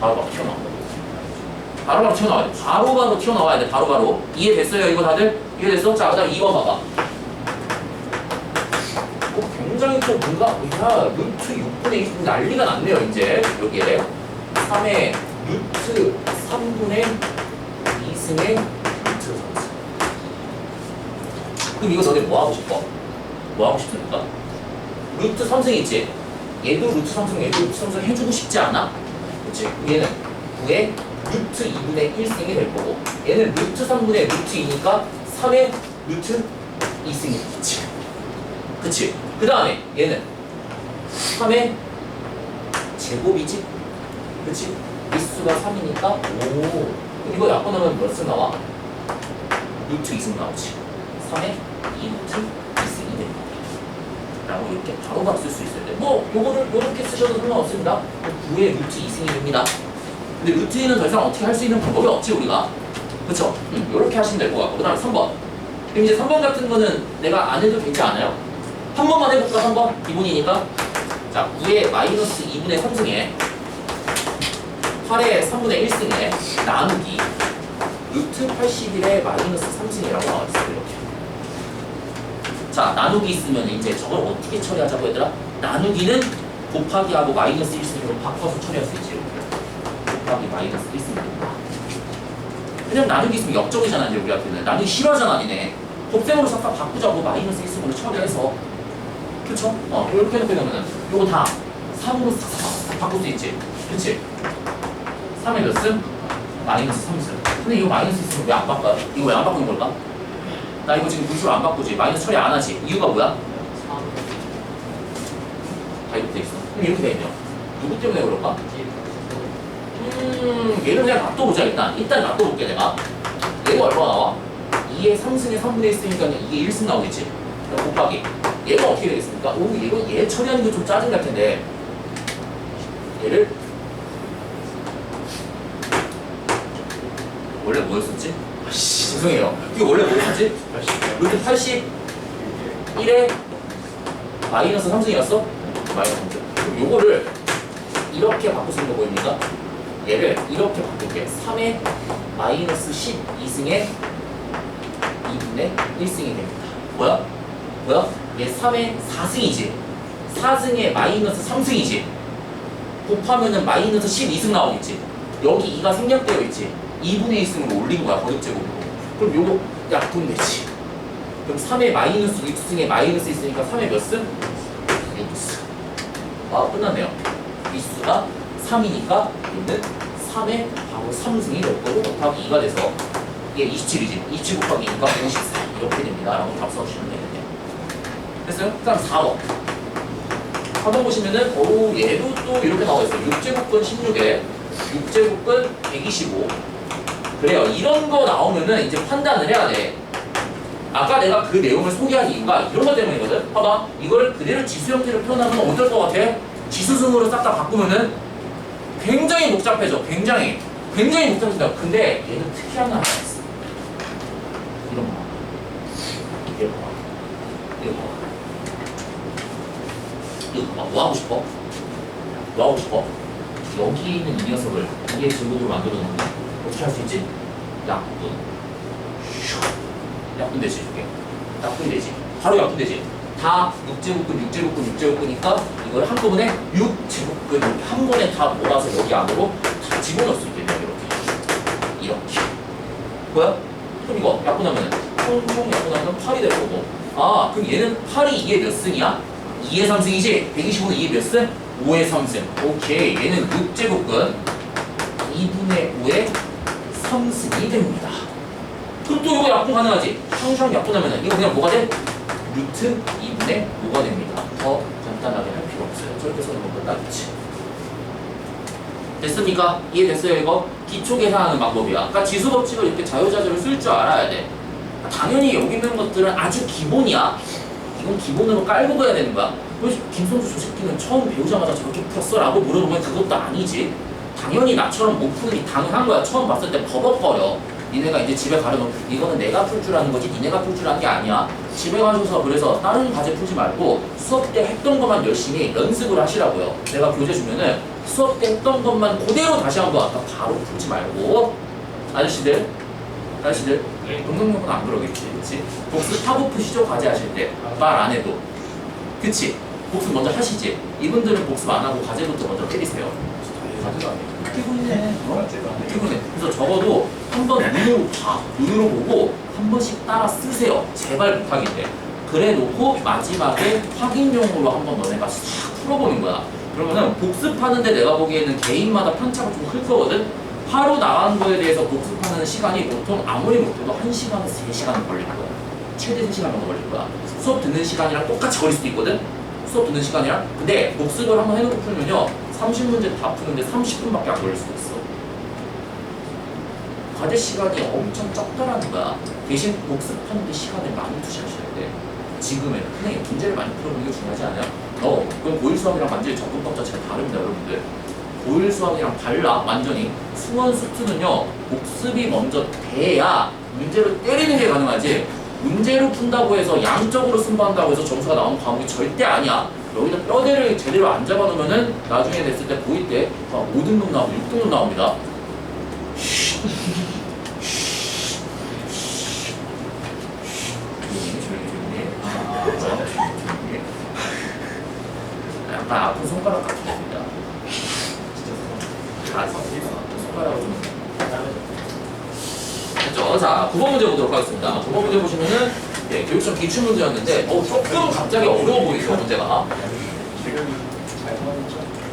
바로바로 튀어나와. 바로바로 튀어나와야 돼. 바로바로 튀어나와야 돼. 바로바로. 이해됐어요? 이거 다들? 이해됐어? 자, 그 다음 2번 봐봐. 어, 굉장히 또 뭔가, 야, 루트 6분의 2 난리가 났네요, 이제. 여기에. 3의 루트 3분의 2승의 루트 3승. 그럼 이거 너네 뭐 하고 싶어? 뭐 하고 싶습니까? 루트 3승 있지? 얘도 루트 3승, 얘도 루트 3승 해주고 싶지 않아? 그치? 얘는 9의 루트 2분의 1승이 될 거고 얘는 루트 3분의 루트 2니까 3의 루트 2승이 되겠지 그치? 그 다음에 얘는 3의 제곱이지? 그치? 미수가 3이니까 오 이거 약분하면 몇승 나와? 루트 2승 나오지 3의 2루트 2승이 됩니다 라고 이렇게 바로바로 쓸 수 있어야 돼. 뭐 요거를 요렇게 쓰셔도 상관없습니다. 9의 루트 2승이 됩니다. 근데 루트 2는 더 이상 어떻게 할 수 있는 방법이 없지 우리가. 그쵸? 음, 요렇게 하시면 될 것 같고 그 다음에 3번. 그럼 이제 3번 같은 거는 내가 안 해도 되지 않아요? 한 번만 해볼까 3번? 기본이니까. 자 9의 마이너스 2분의 3승에 8의 3분의 1승에 나누기 루트 81의 마이너스 3승이라고 나와있어요 이렇게. 자 나누기 있으면 이제 저걸 어떻게 처리하자고 얘들아? 나누기는 곱하기하고 마이너스 1승으로 바꿔서 처리할 수 있지. 곱하기 마이너스 1승이 됩니다 왜냐면 나누기 있으면 역적이잖아 이제 우리 앞에는 나누기 싫어하잖아 니네 곱셈으로 잠깐 바꾸자고 마이너스 1승으로 처리해서 그쵸? 어 이렇게 해놓게 되면은 요거 다 3으로 싹싹 바꿀 수 있지 그치? 3의 몇 승? 마이너스 3승 근데 이거 마이너스 있으면 왜안 바꿔요? 이거 왜 안 바꾸는 걸까? 나 이거 지금 분수로 안 바꾸지 마이너스 처리 안 하지 이유가 뭐야? 다 이렇게 돼 있어 그럼 이렇게 되면 누구 때문에 그럴까? 음 얘를 그냥 놔둬보자 일단 일단 놔둬볼게 내가 얘가 얼마 나와? 2의 3승에 3분의 1 쓰니까 2의 1승 나오겠지 그럼 곱하기 얘가 어떻게 되겠습니까? 오 이거 얘 처리하는 게 좀 짜증 날 텐데 얘를 원래 뭐였었지? 아씨 죄송해요 이거 원래 뭐였지? 루트 81에 마이너스 3승이었어? 마이너스 3승 그럼 요거를 이렇게 수 있는 거 보입니까? 얘를 이렇게 바꿀게 3의 마이너스 12승에 2분의 1승이 됩니다 뭐야? 뭐야? 얘 3의 4승이지 4승에 마이너스 3승이지 곱하면은 마이너스 12승 나오겠지 여기 2가 생략되어 있지 2분의 1승으로 올린 거야 거듭제곱으로. 그럼 요거 약분 되지. 그럼 3의 마이너스 6승에 마이너스 있으니까 3의 몇 승? 6승. 아 끝났네요. 미수가 3이니까 얘는 3의 바로 3승이 될 거고 곱하기 2가 돼서 이게 27이지. 27 곱하기 2가 54 이렇게 됩니다. 라고 답 써주시면 되겠네요. 됐어요? 그 다음 4번 4번 보시면은 어우 얘도 또 이렇게 나와 있어요. 6제곱근 16에 6제곱근 125 그래요. 이런 거 나오면은 이제 판단을 해야 돼. 아까 내가 그 내용을 소개한 이유가 이런 것 때문이거든. 봐봐. 이걸 그대로 지수 형태로 표현하면 어떨 것 같아? 지수승으로 싹 다 바꾸면은 굉장히 복잡해져. 굉장히. 굉장히 복잡해진다 근데 얘는 특이한 거 하나 있어. 이런 거. 이런 거 이런 거 이거 봐봐. 뭐 하고 싶어? 뭐 하고 싶어? 여기 있는 이 녀석을 이게 제곱으로 만들어 놓으면 어떻게 할 수 있지? 약분. 슉. 약분 되지 이게. 약분 되지 바로 약분 되지 다 6제곱근 6제곱근 6제곱근이니까 이걸 한꺼번에 6제곱근 이렇게 한 번에 다 몰아서 여기 안으로 다 집어넣을 수 있겠네 이렇게. 이렇게. 뭐야? 그럼 이거 약분하면 총총 약분하면 8이 될 거고. 아 그럼 얘는 8이 2의 몇 승이야? 2의 3승이지? 125는 2의 몇 승? 5의 3승. 오케이. 얘는 6제곱근. 2분의 5의 3승이 됩니다 그럼 또 이거 약분 가능하지? 항상 약분하면 이거 그냥 뭐가 돼? 루트 2분의 5가 됩니다. 더 간단하게 할 필요 없어요. 저렇게 써는 거 끝나겠지. 됐습니까? 이해됐어요 이거? 기초 계산하는 방법이야. 그러니까 지수 법칙을 이렇게 자유자재로 쓸 줄 알아야 돼. 당연히 여기 있는 것들은 아주 기본이야. 이건 기본으로 깔고 가야 되는 거야. 왜 김성주 저 새끼는 처음 배우자마자 저렇게 풀었어? 라고 물어보면 그것도 아니지. 당연히 나처럼 못게 당연한 거야. 처음 봤을 때 버벅거려. 니네가 이제 집에 가려면 이거는 내가 풀 줄 아는 거지 니네가 풀 줄 아는 게 아니야. 집에 가셔서 그래서 다른 과제 풀지 말고 수업 때 했던 것만 열심히 연습을 하시라고요. 내가 교재 주면은 수업 때 했던 것만 그대로 다시 한번 아까 바로 풀지 말고 아저씨들 아저씨들 네. 동동동은 안 그러겠지 그치? 복습 타고 푸시죠 과제 하실 때 말 안 해도 그치? 복습 먼저 하시지 이분들은 복습 안 하고 과제부터 먼저 때리세요. 피곤해. 어? 피곤해 그래서 적어도 한 번 눈으로 봐. 눈으로 보고 한 번씩 따라 쓰세요. 제발 부탁인데. 그래 놓고 마지막에 확인용으로 한 번 너네가 싹 풀어보는 거야. 그러면은 복습하는데 내가 보기에는 개인마다 편차가 좀 클 거거든? 하루 나간 거에 대해서 복습하는 시간이 보통 아무리 못해도 1시간에서 3시간 걸릴 거야. 최대 3시간 정도 걸릴 거야. 수업 듣는 시간이랑 똑같이 걸릴 수도 있거든? 수업 듣는 시간이랑? 근데 복습을 한번 해놓고 풀면요 30문제 다 푸는데 30분밖에 안 걸릴 수도 있어 과제 시간이 엄청 적다라는 거야. 대신 복습하는데 시간을 많이 투자하셔야 돼. 지금은 그냥 문제를 많이 풀어보는 게 중요하지 않아요? 어, 그럼 고일 수학이랑 완전히 접근법 자체가 다릅니다, 여러분들. 고일 수학이랑 달라, 완전히. 수원 수투는요, 복습이 먼저 돼야 문제로 때리는 게 가능하지. 문제로 푼다고 해서 양적으로 승부한다고 해서 점수가 나오는 과목이 절대 아니야. 여기다 뼈대를 제대로 안 잡아놓으면은 나중에 됐을 때 고일 때 5등급 나오고 6등급 나옵니다. 약간 아픈 손가락 같은 겁니다. 아? 자, 9번 문제 보도록 하겠습니다. 9번 문제 보시면은 예, 교육청 기출 문제였는데 어, 조금 갑자기 어려워 보이죠 문제가. 지금 잘못했죠.